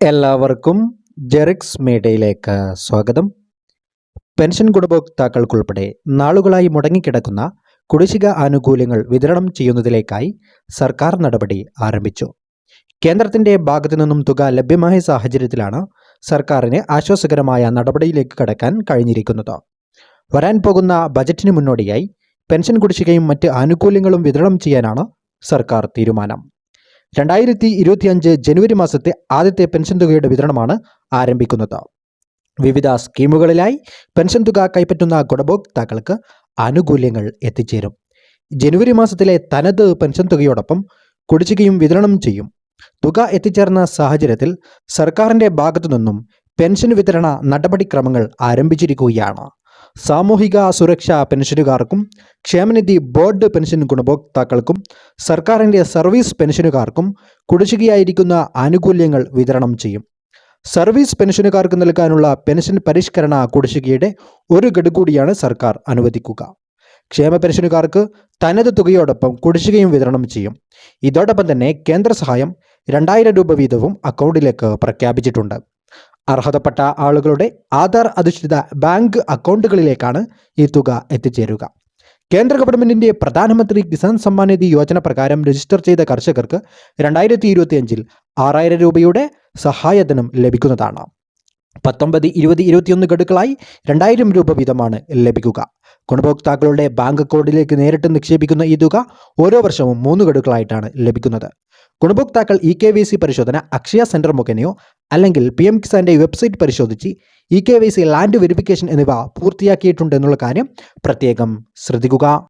എല്ലാവർക്കും ജെറിക്സ് മീഡിയയിലേക്ക് സ്വാഗതം. പെൻഷൻ ഗുണഭോക്താക്കൾക്കുൾപ്പെടെ നാളുകളായി മുടങ്ങിക്കിടക്കുന്ന കുടിശ്ശിക ആനുകൂല്യങ്ങൾ വിതരണം ചെയ്യുന്നതിലേക്കായി സർക്കാർ നടപടി ആരംഭിച്ചു. കേന്ദ്രത്തിന്റെ ഭാഗത്തു നിന്നും തുക ലഭ്യമായ സാഹചര്യത്തിലാണ് സർക്കാരിന് ആശ്വാസകരമായ നടപടിയിലേക്ക് കടക്കാൻ കഴിഞ്ഞിരിക്കുന്നത്. വരാൻ പോകുന്ന ബജറ്റിന് മുന്നോടിയായി പെൻഷൻ കുടിശ്ശികയും മറ്റ് ആനുകൂല്യങ്ങളും വിതരണം ചെയ്യാനാണ് സർക്കാർ തീരുമാനം. രണ്ടായിരത്തി ഇരുപത്തിയഞ്ച് ജനുവരി മാസത്തെ ആദ്യത്തെ പെൻഷൻ തുകയുടെ വിതരണമാണ് ആരംഭിക്കുന്നത്. വിവിധ സ്കീമുകളിലായി പെൻഷൻ തുക കൈപ്പറ്റുന്ന ഗുണഭോക്താക്കൾക്ക് ആനുകൂല്യങ്ങൾ എത്തിച്ചേരും. ജനുവരി മാസത്തിലെ തനത് പെൻഷൻ തുകയോടൊപ്പം കുടിശ്ശികയും വിതരണം ചെയ്യും. തുക എത്തിച്ചേർന്ന സാഹചര്യത്തിൽ സർക്കാരിന്റെ ഭാഗത്തു നിന്നും പെൻഷൻ വിതരണ നടപടിക്രമങ്ങൾ ആരംഭിച്ചിരിക്കുകയാണ്. സാമൂഹിക സുരക്ഷാ പെൻഷനുകാർക്കും ക്ഷേമനിധി ബോർഡ് പെൻഷൻ ഗുണഭോക്താക്കൾക്കും സർക്കാരിന്റെ സർവീസ് പെൻഷനുകാർക്കും കുടിശ്ശികയായിരിക്കുന്ന ആനുകൂല്യങ്ങൾ വിതരണം ചെയ്യും. സർവീസ് പെൻഷനുകാർക്ക് നൽകാനുള്ള പെൻഷൻ പരിഷ്കരണ കുടിശ്ശികയുടെ ഒരു ഗഡു കൂടിയാണ് സർക്കാർ അനുവദിക്കുക. ക്ഷേമ പെൻഷനുകാർക്ക് തനത് തുകയോടൊപ്പം കുടിശ്ശികയും വിതരണം ചെയ്യും. ഇതോടൊപ്പം തന്നെ കേന്ദ്ര സഹായം രണ്ടായിരം രൂപ വീതവും അക്കൗണ്ടിലേക്ക് പ്രഖ്യാപിച്ചിട്ടുണ്ട്. അർഹതപ്പെട്ട ആളുകളുടെ ആധാർ അധിഷ്ഠിത ബാങ്ക് അക്കൗണ്ടുകളിലേക്കാണ് ഈ തുക എത്തിച്ചേരുക. കേന്ദ്ര ഗവൺമെന്റിന്റെ പ്രധാനമന്ത്രി കിസാൻ സമ്മാൻ നിധി യോജന പ്രകാരം രജിസ്റ്റർ ചെയ്ത കർഷകർക്ക് രണ്ടായിരത്തി ഇരുപത്തിയഞ്ചിൽ ആറായിരം രൂപയുടെ സഹായധനം ലഭിക്കുന്നതാണ്. പത്തൊമ്പത് ഇരുപത് ഇരുപത്തിയൊന്ന് ഗഡുക്കളായി രണ്ടായിരം രൂപ വീതമാണ് ലഭിക്കുക. ഗുണഭോക്താക്കളുടെ ബാങ്ക് അക്കൗണ്ടിലേക്ക് നേരിട്ട് നിക്ഷേപിക്കുന്ന ഈ തുക ഓരോ വർഷവും മൂന്ന് ഗഡുക്കളായിട്ടാണ് ലഭിക്കുന്നത്. ഗുണഭോക്താക്കൾ ഇ കെ വി സി പരിശോധന അക്ഷയ സെന്റർ മുഖേനയോ അല്ലെങ്കിൽ പി എം കിസാന്റെ വെബ്സൈറ്റ് പരിശോധിച്ച് E K Y C land verification എന്നിവ പൂർത്തിയാക്കിയിട്ടുണ്ടെന്നുള്ള കാര്യം പ്രത്യേകം ശ്രദ്ധിക്കുക.